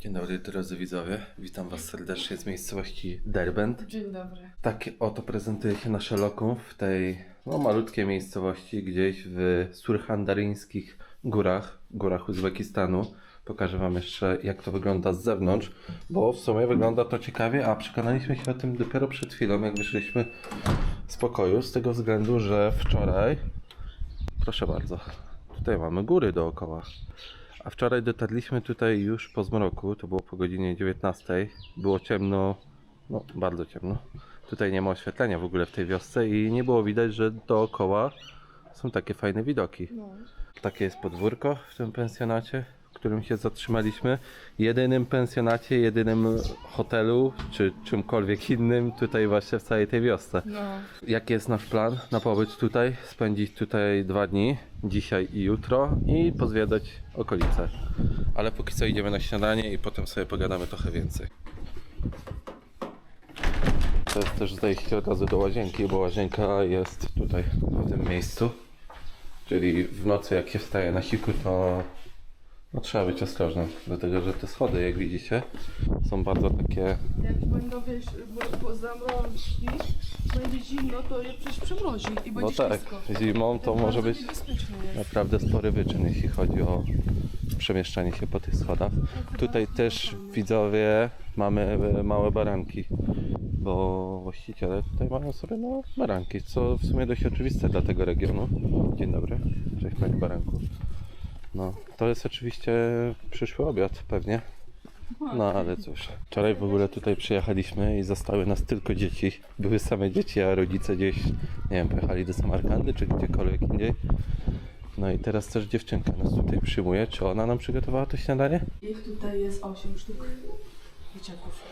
Dzień dobry drodzy widzowie, witam was serdecznie z miejscowości Derbent. Dzień dobry. Tak oto prezentuje się nasze lokum w tej no, malutkiej miejscowości gdzieś w surhandaryńskich górach, górach Uzbekistanu. Pokażę wam jeszcze jak to wygląda z zewnątrz, bo w sumie wygląda to ciekawie, a przekonaliśmy się o tym dopiero przed chwilą, jak wyszliśmy z pokoju, z tego względu, że wczoraj, proszę bardzo, tutaj mamy góry dookoła. A wczoraj dotarliśmy tutaj już po zmroku, to było po godzinie 19. Było ciemno, no bardzo ciemno. Tutaj nie ma oświetlenia w ogóle w tej wiosce i nie było widać, że dookoła są takie fajne widoki. No. Takie jest podwórko w tym pensjonacie, którym się zatrzymaliśmy. Jedynym pensjonacie, jedynym hotelu, czy czymkolwiek innym tutaj właśnie w całej tej wiosce. No. Jaki jest nasz plan na pobyt tutaj? Spędzić tutaj dwa dni, dzisiaj i jutro i pozwiedzać okolice. Ale póki co idziemy na śniadanie i potem sobie pogadamy trochę więcej. To jest też zejście od razu do łazienki, bo łazienka jest tutaj, w tym miejscu. Czyli w nocy jak się wstaje na siku, to no, trzeba być ostrożnym, dlatego że te schody, jak widzicie, są bardzo takie Jak będą, wiesz, bo- zamroźni, będzie zimno, to je przecież przemrozi i No będzie tak, ślisko. zimą to może być niebezpieczne jest. naprawdę spory wyczyn, jeśli chodzi o przemieszczanie się po tych schodach. Tutaj też widzowie mamy e, małe baranki, bo właściciele tutaj mają sobie no, baranki, co w sumie dość oczywiste dla tego regionu. Dzień dobry, cześć panie baranku. No, to jest oczywiście przyszły obiad pewnie. No ale cóż, wczoraj w ogóle tutaj przyjechaliśmy i zostały nas tylko dzieci. Były same dzieci, a rodzice gdzieś, nie wiem, pojechali do Samarkandy czy gdziekolwiek indziej. No i teraz też dziewczynka nas tutaj przyjmuje. Czy ona nam przygotowała to śniadanie? Ich tutaj jest 8 sztuk dzieciaków.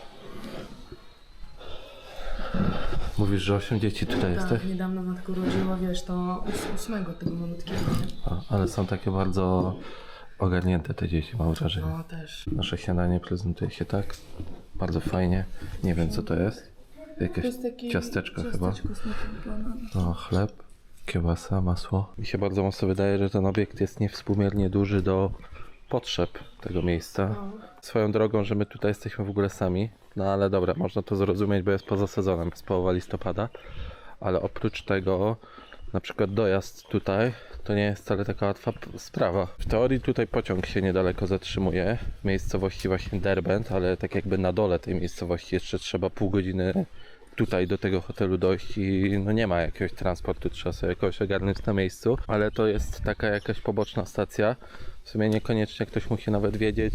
Mówisz, że 8 dzieci tutaj jest, tak? Tak, niedawno matka urodziła, wiesz, to ós- ósmego tego malutkiego, nie? A, ale są takie bardzo ogarnięte te dzieci, mam wrażenie. No też. Nasze śniadanie prezentuje się tak. Bardzo fajnie. Nie wiem co to jest. Jakieś To jest taki ciasteczko chyba. No, chleb, kiełbasa, masło. Mi się bardzo mocno wydaje, że ten obiekt jest niewspółmiernie duży do potrzeb tego miejsca. No. Swoją drogą, że my tutaj jesteśmy w ogóle sami. No ale dobra, można to zrozumieć, bo jest poza sezonem, jest połowa listopada. Ale oprócz tego, na przykład dojazd tutaj, to nie jest wcale taka łatwa sprawa. W teorii tutaj pociąg się niedaleko zatrzymuje, w miejscowości właśnie Derbent, ale tak jakby na dole tej miejscowości jeszcze trzeba pół godziny tutaj do tego hotelu dojść i no nie ma jakiegoś transportu, trzeba sobie jakoś ogarnąć na miejscu, ale to jest taka jakaś poboczna stacja. W sumie niekoniecznie ktoś musi nawet wiedzieć,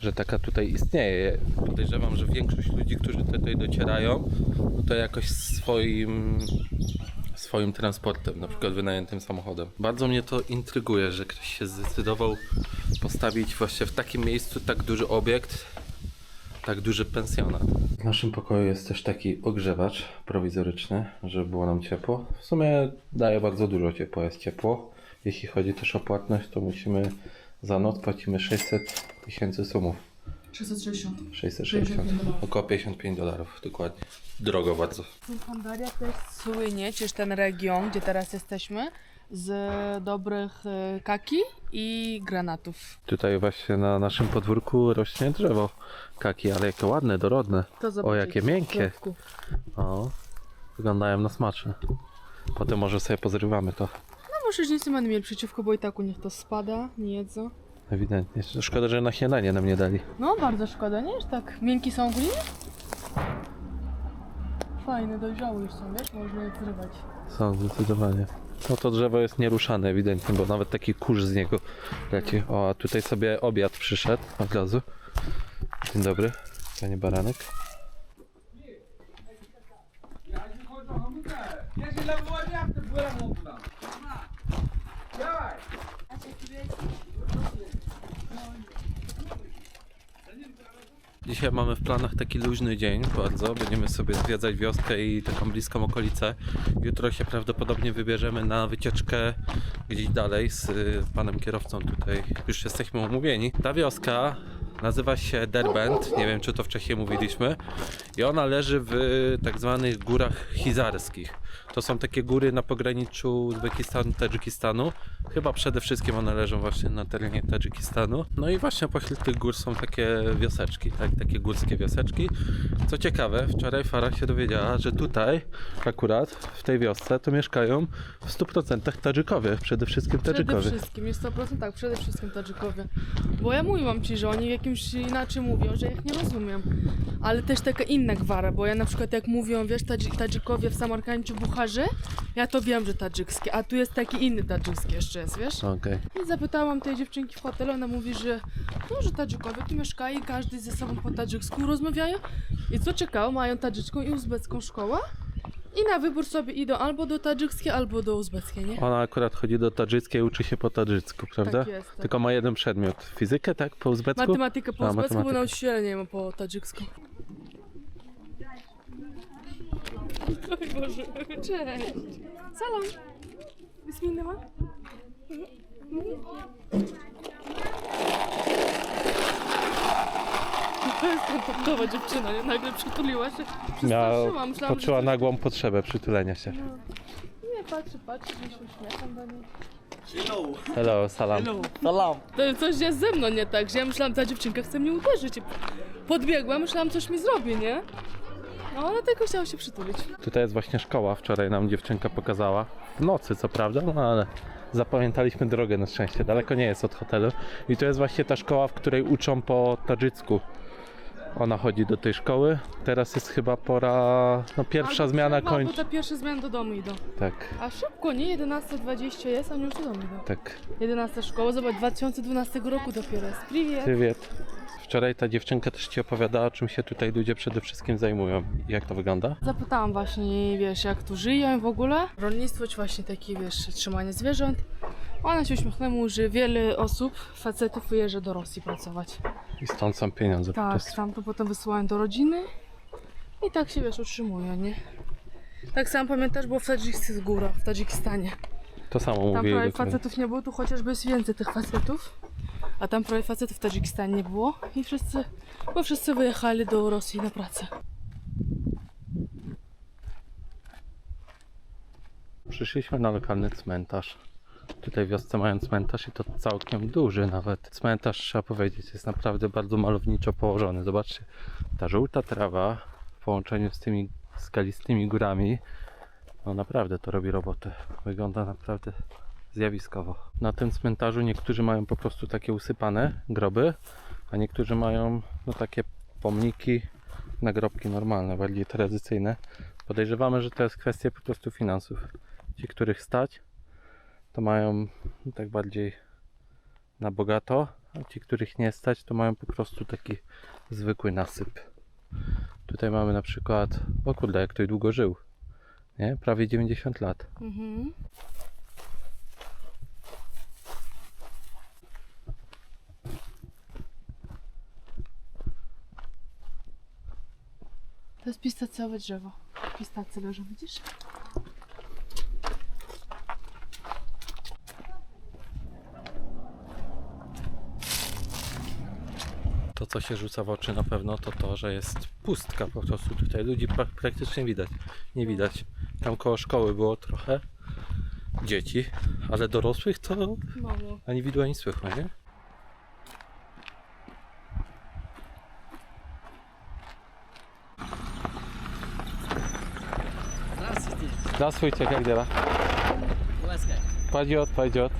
że taka tutaj istnieje. Podejrzewam, że większość ludzi, którzy tutaj docierają, to jakoś swoim swoim transportem, na przykład wynajętym samochodem. Bardzo mnie to intryguje, że ktoś się zdecydował postawić właśnie w takim miejscu tak duży obiekt, tak duży pensjonat. W naszym pokoju jest też taki ogrzewacz prowizoryczny, żeby było nam ciepło. W sumie daje bardzo dużo ciepła, jest ciepło. Jeśli chodzi też o płatność, to musimy za noc płacimy 600 tysięcy sumów. 660. 660. Około 55 dolarów, dokładnie. Drogo bardzo. Handaria też słynie, czyż ten region, gdzie teraz jesteśmy, z dobrych e, kaki i granatów. Tutaj właśnie na naszym podwórku rośnie drzewo kaki, ale jakie ładne, dorodne. To O, jakie w miękkie. środku. O, wyglądają na smaczne. Potem może sobie pozrywamy to. Może nic nie będę mieli przeciwko, bo i tak u nich to spada, nie jedzą. Ewidentnie. Szkoda, że na śniadanie nam nie dali. No bardzo szkoda, nie? Że tak miękki są ogólnie? Fajne, dojrzałe już są, wiesz? Można je zrywać. Są, zdecydowanie. No to drzewo jest nieruszane ewidentnie, bo nawet taki kurz z niego leci. O, a tutaj sobie obiad przyszedł od razu. Dzień dobry, panie Baranek. Dzisiaj mamy w planach taki luźny dzień bardzo. Będziemy sobie zwiedzać wioskę i taką bliską okolicę. Jutro się prawdopodobnie wybierzemy na wycieczkę gdzieś dalej z y, panem kierowcą tutaj. Już jesteśmy umówieni. Ta wioska nazywa się Derbent. Nie wiem, czy to wcześniej mówiliśmy. I ona leży w tak zwanych górach hizarskich. To są takie góry na pograniczu Uzbekistanu, Tadżykistanu. Chyba przede wszystkim one leżą właśnie na terenie Tadżykistanu. No i właśnie pośród tych gór są takie wioseczki, tak? takie górskie wioseczki. Co ciekawe, wczoraj Farah się dowiedziała, że tutaj akurat w tej wiosce to mieszkają w 100% Tadżykowie, przede wszystkim Przede Tadżykowie. wszystkim, jest 100% tak, przede wszystkim Tadżykowie. Bo ja mówiłam ci, że oni jakimś inaczej mówią, że ich nie rozumiem. Ale też taka inna gwara, bo ja na przykład jak mówią, wiesz, Tadżykowie w Samarkandzie, Bucharze, ja to wiem, że tadżykskie, a tu jest taki inny tadżycki jeszcze jest, wiesz? Okej. I zapytałam tej dziewczynki w hotelu, ona mówi, że no, że Tadżykowie tu mieszkają i każdy ze sobą po tadżyksku rozmawiają. I co ciekawe, mają tadżyczką i uzbecką szkołę. I na wybór sobie idą albo do tadżykskiej, albo do uzbeckiej, nie? Ona akurat chodzi do tadżyckiej, uczy się po tadżycku, prawda? Tak jest. Tak. Tylko ma jeden przedmiot. Fizykę, tak? Po uzbecku? Matematykę po A, uzbecku, bo matematykę. nauczyciela nie ma po tadżyksku. Oj Boże, cześć. Salam. Bismillah. Kontaktowa dziewczyna, nie? Nagle przytuliła się. Miała, Przestraszyłam, myślałam, poczuła że... nagłą potrzebę przytulenia się. Nie, patrzy, patrzy, że się uśmiecham do niej. Hello, salam. Salam. To coś jest ze mną nie tak, że ja myślałam, ta dziewczynka chce mnie uderzyć. I Podbiegła, myślałam, coś mi zrobi, nie? No, ale tylko chciała się przytulić. Tutaj jest właśnie szkoła, wczoraj nam dziewczynka pokazała. W nocy, co prawda, no ale zapamiętaliśmy drogę na szczęście. Daleko nie jest od hotelu. I to jest właśnie ta szkoła, w której uczą po tadżycku. Ona chodzi do tej szkoły. Teraz jest chyba pora, no pierwsza zmiana kończy. Bo te pierwsze zmiany do domu idą. Tak, A szybko, nie? 11.20 jest, a oni już do domu idą. tak. 11 szkoła, zobacz, 2012 roku dopiero jest. Privet. Przywiet. Wczoraj ta dziewczynka też Ci opowiadała, czym się tutaj ludzie przede wszystkim zajmują. Jak to wygląda? Zapytałam właśnie, wiesz, jak tu żyją w ogóle. Rolnictwo, czy właśnie takie, wiesz, trzymanie zwierząt. Ona się uśmiechnęła, że wiele osób, facetów wyjeżdża do Rosji pracować. I stąd są pieniądze po Tak, prostu. tam to potem wysyłają do rodziny i tak się, wiesz, utrzymują, nie? Tak samo pamiętasz, było w Tadżykistanie, góra, w Tadżykistanie. To samo Tam mówili prawie dokładnie. facetów nie było, tu chociażby jest więcej tych facetów. A tam prawie facetów w Tadżykistanie nie było i wszyscy, bo wszyscy wyjechali do Rosji na pracę. Przyszliśmy na lokalny cmentarz. Tutaj w wiosce mają cmentarz i to całkiem duży nawet. Cmentarz, trzeba powiedzieć, jest naprawdę bardzo malowniczo położony. Zobaczcie, ta żółta trawa w połączeniu z tymi skalistymi górami, no naprawdę to robi robotę. Wygląda naprawdę zjawiskowo. Na tym cmentarzu niektórzy mają po prostu takie usypane groby, a niektórzy mają no takie pomniki, nagrobki normalne, bardziej tradycyjne. Podejrzewamy, że to jest kwestia po prostu finansów. Ci, których stać, to mają tak bardziej na bogato, a ci, których nie stać, to mają po prostu taki zwykły nasyp. Tutaj mamy na przykład, o kurde, jak ktoś długo żył, nie? Prawie 90 lat. Mhm. To jest pistacjowe drzewo. Pistacje leżą, widzisz? co się rzuca w oczy na pewno, to to, że jest pustka po prostu. Tutaj ludzi pra- praktycznie widać. Nie widać. Tam koło szkoły było trochę dzieci, ale dorosłych to Mało. ani widła, ani słychać, nie? Здравствуйте. Здравствуйте, как дела? Ласка. Пойдет, пойдет.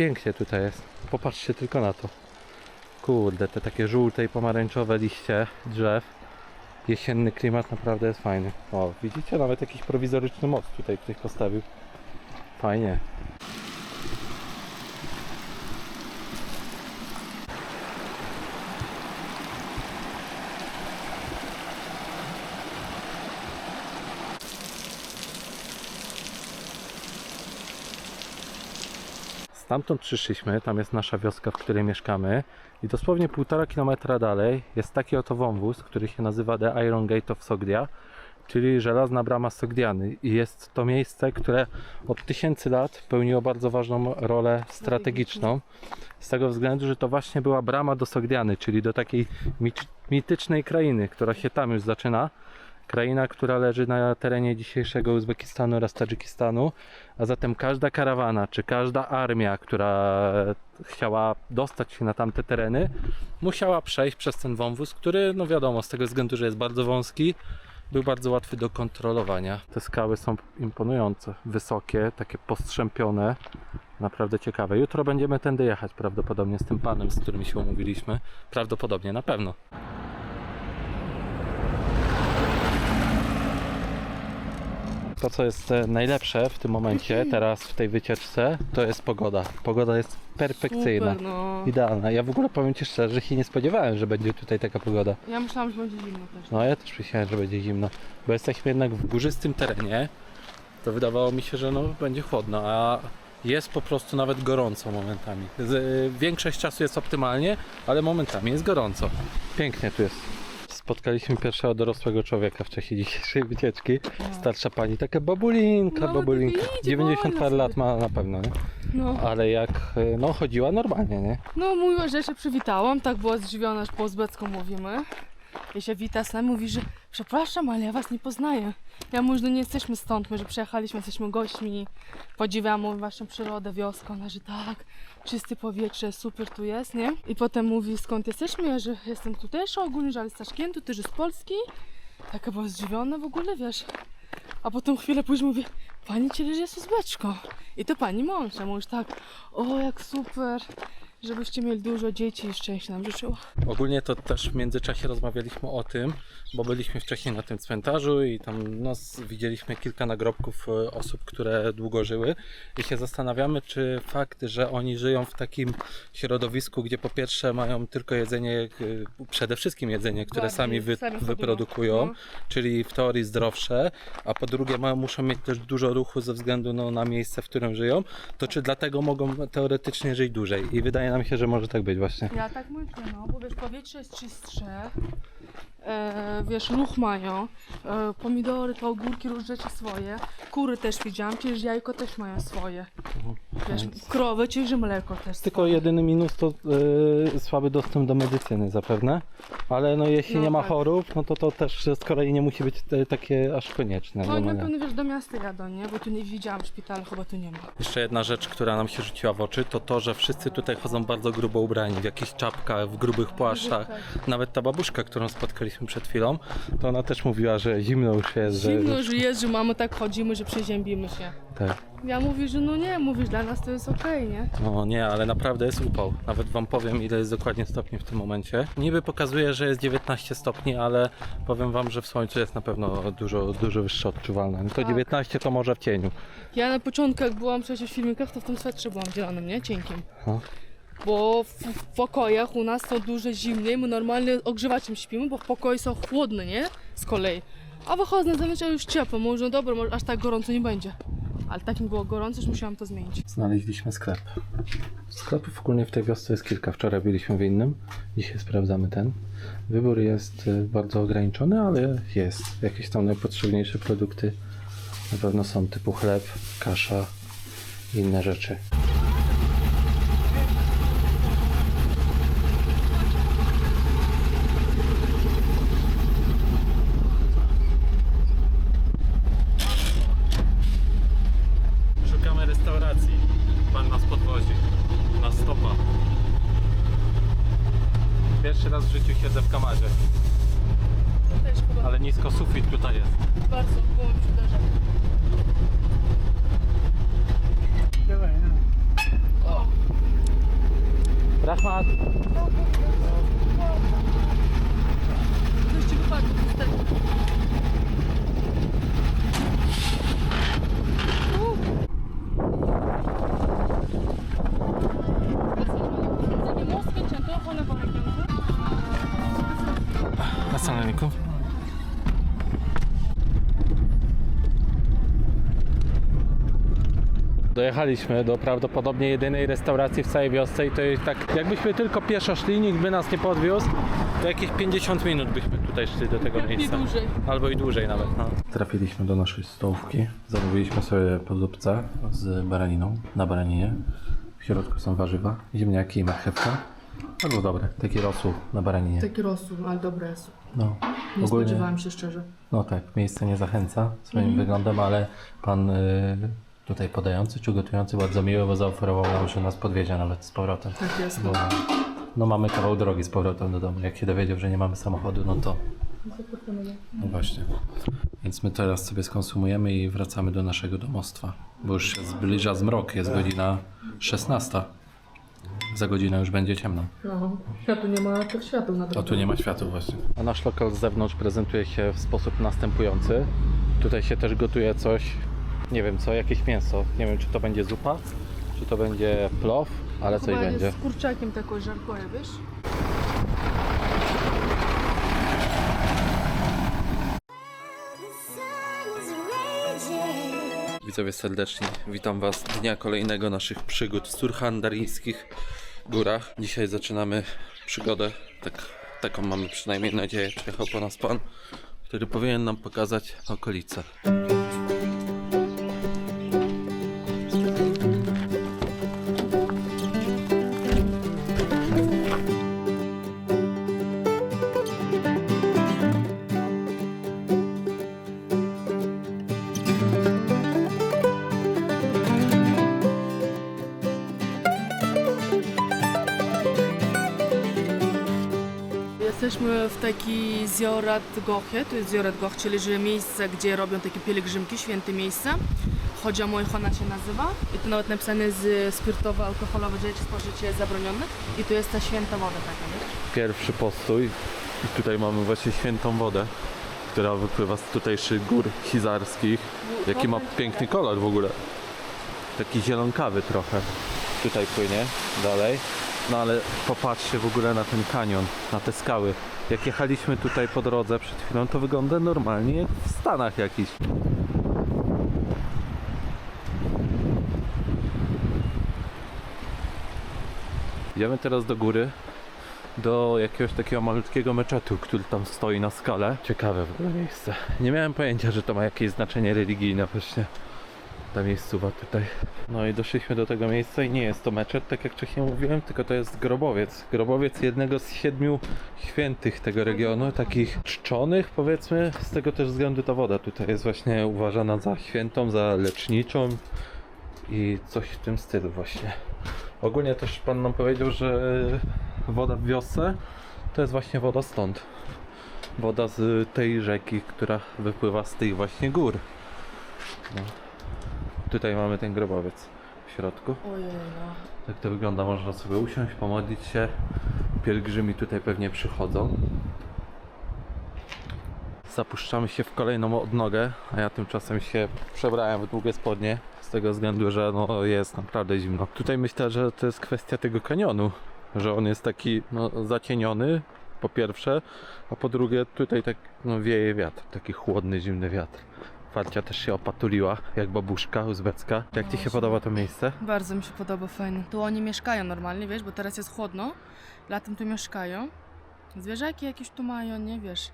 Pięknie tutaj jest. Popatrzcie tylko na to. Kurde, te takie żółte i pomarańczowe liście drzew. Jesienny klimat naprawdę jest fajny. O, widzicie? Nawet jakiś prowizoryczny most tutaj ktoś postawił. Fajnie. Stamtąd przyszliśmy, tam jest nasza wioska, w której mieszkamy i dosłownie półtora kilometra dalej jest taki oto wąwóz, który się nazywa The Iron Gate of Sogdia. czyli żelazna brama Sogdiany. I jest to miejsce, które od tysięcy lat pełniło bardzo ważną rolę strategiczną. Z tego względu, że to właśnie była brama do Sogdiany, czyli do takiej mit- mitycznej krainy, która się tam już zaczyna. Kraina, która leży na terenie dzisiejszego Uzbekistanu oraz Tadżykistanu, a zatem każda karawana czy każda armia, która chciała dostać się na tamte tereny, musiała przejść przez ten wąwóz, który, no wiadomo, z tego względu, że jest bardzo wąski, był bardzo łatwy do kontrolowania. Te skały są imponujące, wysokie, takie postrzępione, naprawdę ciekawe. Jutro będziemy tędy jechać prawdopodobnie z tym panem, z którym się umówiliśmy. Prawdopodobnie, na pewno. To, co jest e, najlepsze w tym momencie, teraz w tej wycieczce, to jest pogoda. Pogoda jest perfekcyjna. Super, no. Idealna. Ja w ogóle powiem Ci szczerze, że się nie spodziewałem, że będzie tutaj taka pogoda. Ja myślałam, że będzie zimno też. No ja też myślałem, że będzie zimno, bo jesteśmy jednak w górzystym terenie. To wydawało mi się, że no, będzie chłodno, a jest po prostu nawet gorąco momentami. Z, y, większość czasu jest optymalnie, ale momentami jest gorąco. Pięknie tu jest. Spotkaliśmy pierwszego dorosłego człowieka w czasie dzisiejszej wycieczki. Starsza pani, taka babulinka, No, babulinka. taka idzie 90 wolno parę lat ma na pewno, nie? No. Ale jak, y, no chodziła normalnie, nie? No mówiła, że się przywitałam, tak była zdziwiona, że po uzbecku mówimy. I się wita nami, mówi, że przepraszam, ale ja was nie poznaję. Ja mówię, że no nie jesteśmy stąd, my, że przyjechaliśmy, jesteśmy gośćmi, podziwiamy waszą przyrodę, wioskę. Ona, że tak, czyste powietrze, super tu jest, nie? I potem mówi, skąd jesteśmy, ja, że jestem tutejsza ogólnie, że ale z Taszkentu, ty, że z Polski. Taka była zdziwiona w ogóle, wiesz. A potem chwilę później mówi, pani cię jest uzbeczką. I to pani mąż, ja mówisz tak, o jak super, żebyście mieli dużo dzieci i szczęście nam życzyła. Ogólnie to też w międzyczasie rozmawialiśmy o tym, bo byliśmy wcześniej na tym cmentarzu i tam no, widzieliśmy kilka nagrobków e, osób, które długo żyły i się zastanawiamy, czy fakt, że oni żyją w takim środowisku, gdzie po pierwsze mają tylko jedzenie, e, przede wszystkim jedzenie, które Bardziej sami, wy, sami wyprodukują, No. czyli w teorii zdrowsze, a po drugie mają, muszą mieć też dużo ruchu ze względu no, na miejsce, w którym żyją, to czy dlatego mogą teoretycznie żyć dłużej? I wydaje nam się, że może tak być właśnie. Ja tak myślę, no, bo wiesz, powietrze jest czystsze, e, wiesz, ruch mają, e, pomidory, to ogórki, różne rzeczy swoje, kury też widziałam, przecież jajko też mają swoje, wiesz, krowy, przecież mleko też Tylko swoje. jedyny minus to y, słaby dostęp do medycyny zapewne, ale no jeśli No nie ma tak. chorób, no to to też z kolei nie musi być te, takie aż konieczne. No na nie. pewno, wiesz, do miasta jadą, nie, bo tu nie widziałam szpitala, chyba tu nie ma. Jeszcze jedna rzecz, która nam się rzuciła w oczy, to to, że wszyscy tutaj chodzą bardzo grubo ubrani, w jakichś czapkach, w grubych płaszczach. Nawet ta babuszka, którą spotkaliśmy przed chwilą, to ona też mówiła, że zimno już jest. Zimno, że, że jest, że mamy tak chodzimy, że przeziębimy się. Tak. Ja mówię, że no nie, mówisz, dla nas to jest okej, nie? No nie, ale naprawdę jest upał. Nawet wam powiem, ile jest dokładnie stopni w tym momencie. Niby pokazuje, że jest 19 stopni, ale powiem wam, że w słońcu jest na pewno dużo, dużo wyższe odczuwalne. No to Tak. 19 to może w cieniu. Ja na początku, jak byłam przecież w filmikach, to w tym swetrze byłam zielonym, nie? Cienkim. No. Bo w, w pokojach u nas są duże zimne i my normalnie ogrzewaczem śpimy, bo w pokoju są chłodne, nie? Z kolei. A wychodzę na zewnątrz, a już ciepło. Może no dobra, może aż tak gorąco nie będzie. Ale tak mi było gorąco, że musiałam to zmienić. Znaleźliśmy sklep. Sklepów ogólnie w tej wiosce jest kilka. Wczoraj byliśmy w innym, dzisiaj sprawdzamy ten. Wybór jest y, bardzo ograniczony, ale jest. Jakieś tam najpotrzebniejsze produkty na pewno są typu chleb, kasza i inne rzeczy. Szukamy restauracji. Pan nas podwozi. Na stopa. Pierwszy raz w życiu siedzę w kamerze, To też chyba ale nisko sufit tutaj jest. bardzo było mi przydarza. Rahmat. Ktoś ci wypadł, to jest tak. Assalamualaikum. Dojechaliśmy do prawdopodobnie jedynej restauracji w całej wiosce i to jest tak, jakbyśmy tylko pieszo szli, nikt by nas nie podwiózł, to jakieś 50 minut byśmy tu tutaj szli do tego Nie miejsca. dłużej. Albo i dłużej nawet. No. Trafiliśmy do naszej stołówki. Zamówiliśmy sobie podupce z baraniną, na baraninie. W środku są warzywa, ziemniaki i marchewka. Albo dobre, taki rosół na baraninie. Taki rosół, ale dobre jest. No, Nie ogólnie, spodziewałam się szczerze. no tak, miejsce nie zachęca swoim wyglądem, ale pan y, tutaj podający czy gotujący bardzo miły, bo zaoferował nam, że nas podwiezie nawet z powrotem. Tak jest. Bo no mamy kawał drogi z powrotem do domu. Jak się dowiedział, że nie mamy samochodu, no to no właśnie. Więc my teraz sobie skonsumujemy i wracamy do naszego domostwa. Bo już się zbliża zmrok, jest godzina 16. Za godzinę już będzie ciemno. No, a tu nie ma tych świateł na A tu nie ma światła właśnie. A nasz lokal z zewnątrz prezentuje się w sposób następujący. Tutaj się też gotuje coś, nie wiem co, jakieś mięso. Nie wiem czy to będzie zupa, czy to będzie plow, ale coś będzie. jest z kurczakiem taką żarkoje, wiesz? Widzowie serdeczni, witam Was dnia kolejnego naszych przygód w surhandaryjskich górach. Dzisiaj zaczynamy przygodę, tak, taką mamy przynajmniej nadzieję. Przyjechał po nas Pan, który powinien nam pokazać okolice. Jesteśmy w taki Ziorat Goche, to jest Ziorat Goch, czyli że miejsce, gdzie robią takie pielgrzymki, święte miejsce. Chodzi o Mojchona się nazywa i tu nawet napisane z spirtowe, alkoholowe rzeczy spożycie zabronione i tu jest ta święta woda taka, wiesz? Pierwszy postój i tutaj mamy właśnie świętą wodę, która wypływa z tutejszych gór chizarskich. Jaki ma piękny kolor w ogóle. Taki zielonkawy trochę. Tutaj płynie dalej. No ale popatrzcie w ogóle na ten kanion, na te skały. Jak jechaliśmy tutaj po drodze przed chwilą, to wygląda normalnie jak w Stanach jakiś. Idziemy teraz do góry, do jakiegoś takiego malutkiego meczetu, który tam stoi na skale. Ciekawe w ogóle miejsce. Nie miałem pojęcia, że to ma jakieś znaczenie religijne właśnie. Ta miejscowa tutaj. No i doszliśmy do tego miejsca i nie jest to meczet, tak jak wcześniej mówiłem, tylko to jest grobowiec. Grobowiec jednego z siedmiu świętych tego regionu, takich czczonych powiedzmy. Z tego też względu ta woda tutaj jest właśnie uważana za świętą, za leczniczą i coś w tym stylu właśnie. Ogólnie też pan nam powiedział, że woda w wiosce to jest właśnie woda stąd. Woda z tej rzeki, która wypływa z tych właśnie gór. No. Tutaj mamy ten grobowiec w środku. Ojej, no. Tak to wygląda, można sobie usiąść, pomodlić się. Pielgrzymi tutaj pewnie przychodzą. Zapuszczamy się w kolejną odnogę, a ja tymczasem się przebrałem w długie spodnie. Z tego względu, że no, jest naprawdę zimno. Tutaj myślę, że to jest kwestia tego kanionu, że on jest taki no, zacieniony, po pierwsze, a po drugie tutaj tak no, wieje wiatr, taki chłodny, zimny wiatr. Farcia też się opatuliła, jak babuszka uzbecka. Jak Ci się podoba to miejsce? Bardzo mi się podoba, fajnie. Tu oni mieszkają normalnie, wiesz, bo teraz jest chłodno. Latem tu mieszkają. Zwierzaki jakieś tu mają, nie wiesz.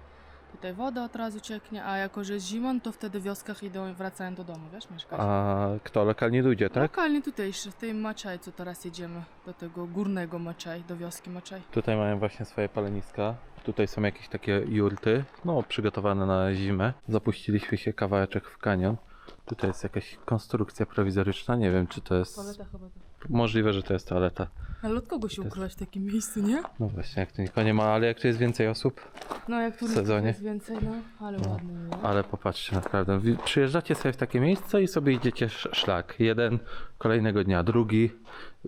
Tutaj woda od razu cieknie, a jako, że jest zimą, to wtedy w wioskach idą i wracają do domu, wiesz, mieszkać. A kto? Lokalni ludzie, tak? Lokalnie tutejszy, w tej Maczaj, co teraz jedziemy, do tego górnego Maczaj, do wioski Maczaj. Tutaj mają właśnie swoje paleniska. Tutaj są jakieś takie jurty, no przygotowane na zimę. Zapuściliśmy się kawałeczek w kanion. Tutaj jest jakaś konstrukcja prowizoryczna, nie wiem czy to jest... Chyba. Możliwe, że to jest toaleta. Ale od kogo się jest- ukrywać w takim miejscu, nie? No właśnie, jak tu nikogo nie ma, ale jak tu jest więcej osób, No jak tu W sezonie. jest więcej, no, ale ładnie, nie? ale popatrzcie naprawdę. Przyjeżdżacie sobie w takie miejsce i sobie idziecie sz- szlak. Jeden, kolejnego dnia drugi.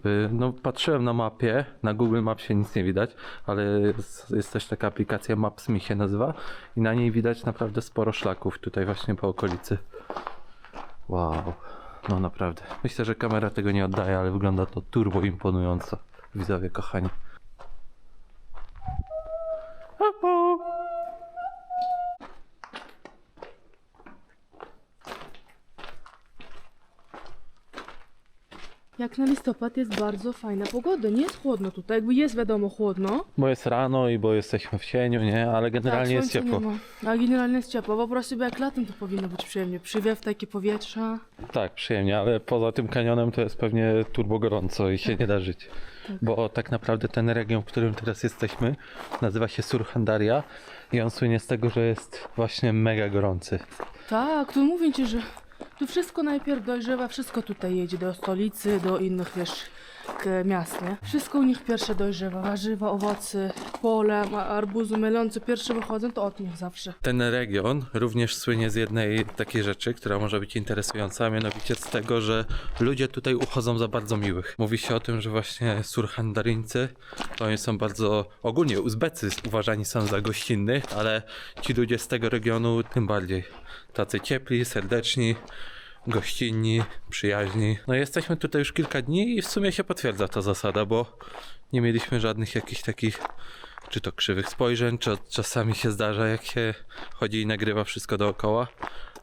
Yy, No patrzyłem na mapie, na Google Mapsie nic nie widać, ale jest, jest też taka aplikacja Maps.me się nazywa i na niej widać naprawdę sporo szlaków tutaj właśnie po okolicy. Wow, no naprawdę. Myślę, że kamera tego nie oddaje, ale wygląda to turbo imponująco. Widzowie kochani. Jak na listopad jest bardzo fajna pogoda. Nie jest chłodno tutaj, jakby jest wiadomo chłodno. Bo jest rano i bo jesteśmy w cieniu, nie? Ale generalnie jest słońca ciepło. Tak, Nie ma. A generalnie jest ciepło, po prostu jak latem to powinno być przyjemnie. Przywiew takie powietrza. Tak, przyjemnie, ale poza tym kanionem to jest pewnie turbo gorąco i się nie da żyć. Bo tak naprawdę ten region, w którym teraz jesteśmy, nazywa się Surhandaria i on słynie z tego, że jest właśnie mega gorący. Tak, tu mówię ci, że tu wszystko najpierw dojrzewa, wszystko tutaj jedzie do stolicy, do innych, wiesz, miast, nie? Wszystko u nich pierwsze dojrzewa, warzywa, owoce, pole, arbuzy, melonce pierwsze wychodzą, to od nich zawsze. Ten region również słynie z jednej takiej rzeczy, która może być interesująca, a mianowicie z tego, że ludzie tutaj uchodzą za bardzo miłych. Mówi się o tym, że właśnie Surhandaryńcy to oni są bardzo, ogólnie Uzbecy uważani są za gościnnych, ale ci ludzie z tego regionu tym bardziej. Tacy ciepli, serdeczni, gościnni, przyjaźni. No jesteśmy tutaj już kilka dni i w sumie się potwierdza ta zasada, bo nie mieliśmy żadnych jakichś takich czy to krzywych spojrzeń, czy czasami się zdarza, jak się chodzi i nagrywa wszystko dookoła,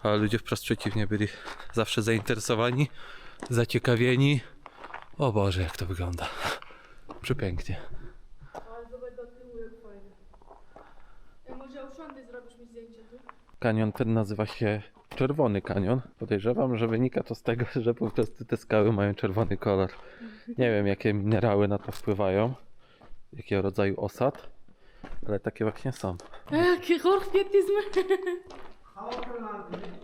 a ludzie wprost przeciwnie byli zawsze zainteresowani, zaciekawieni. O Boże, jak to wygląda. Przepięknie. Ale zobacz do tyłu, jak fajnie. Ej, może usiądę zrobisz mi zdjęcie tu? Kanion ten nazywa się Czerwony Kanion. Podejrzewam, że wynika to z tego, że po prostu te skały mają czerwony kolor. Nie wiem, jakie minerały na to wpływają, jakiego rodzaju osad, ale takie właśnie są. Jaki chorchpietyzm!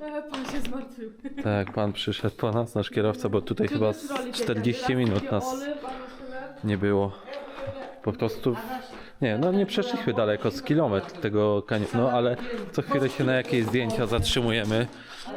E, Pan się zmartwił. Tak, pan przyszedł po nas, nasz kierowca, bo tutaj chyba z 40 minut nas nie było. Po prostu. Nie, no nie przeszliśmy daleko, z kilometr tego kanionu, ale co chwilę się na jakieś zdjęcia zatrzymujemy.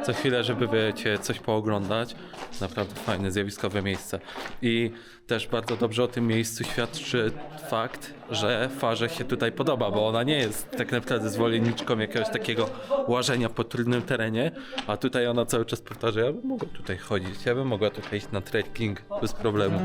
Co chwilę, żeby wiecie, coś pooglądać. Naprawdę fajne, zjawiskowe miejsce. I też bardzo dobrze o tym miejscu świadczy fakt, że Farze się tutaj podoba, bo ona nie jest tak naprawdę zwolenniczką jakiegoś takiego łażenia po trudnym terenie, a tutaj ona cały czas powtarza, ja bym mogła tutaj chodzić, ja bym mogła tutaj iść na trekking bez problemu.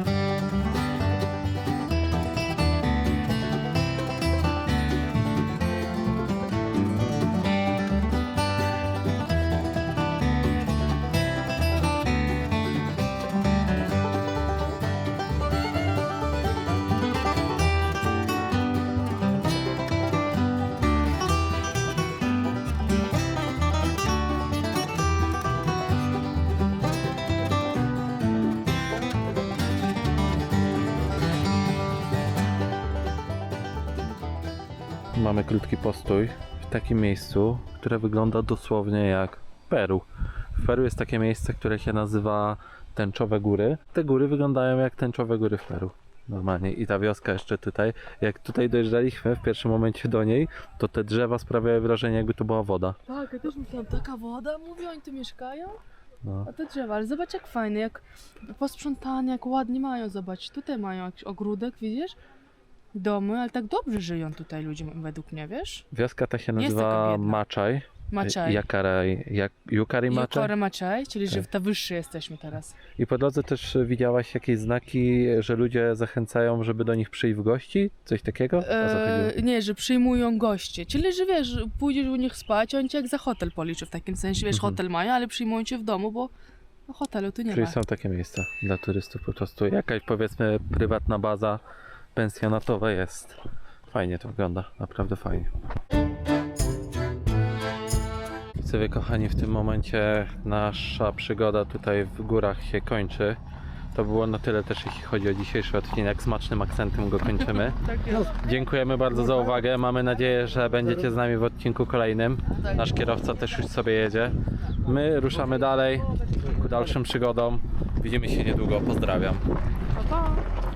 Mamy krótki postój w takim miejscu, które wygląda dosłownie jak Peru. W Peru jest takie miejsce, które się nazywa Tęczowe Góry. Te góry wyglądają jak tęczowe góry w Peru. Normalnie. I ta wioska jeszcze tutaj. Jak tutaj dojeżdżaliśmy w pierwszym momencie do niej, to te drzewa sprawiały wrażenie, jakby to była woda. Tak, ja też myślałam, taka woda, mówię, oni tu mieszkają? No. A te drzewa, ale zobacz jak fajne, jak posprzątane, jak ładnie mają, zobacz, tutaj mają jakiś ogródek, widzisz? Domy, ale tak dobrze żyją tutaj ludzie, według mnie, wiesz? Wioska ta się nazywa. Maczaj. Maczaj. Jakaraj, jak, Yukari Maczaj. Jokore Maczaj, czyli że Tak. w ta wyższy jesteśmy teraz. I po drodze też widziałaś jakieś znaki, że ludzie zachęcają, żeby do nich przyjść w gości? Coś takiego? O co chodziło? E, nie, że przyjmują goście, czyli że wiesz, pójdziesz u nich spać, oni cię jak za hotel policzy w takim sensie, wiesz, Mhm. hotel mają, ale przyjmują cię w domu, bo hotelu tu nie Czyli ma. są takie miejsca dla turystów po prostu. Jakaś powiedzmy prywatna baza pensjonatowa jest. Fajnie to wygląda, naprawdę fajnie. Widzowie kochani, w tym momencie nasza przygoda tutaj w górach się kończy. To było na tyle też jeśli chodzi o dzisiejszy odcinek. Smacznym akcentem go kończymy. Tak. Dziękujemy bardzo za uwagę. Mamy nadzieję, że będziecie z nami w odcinku kolejnym. Nasz kierowca też już sobie jedzie. My ruszamy dalej ku dalszym przygodom. Widzimy się niedługo. Pozdrawiam.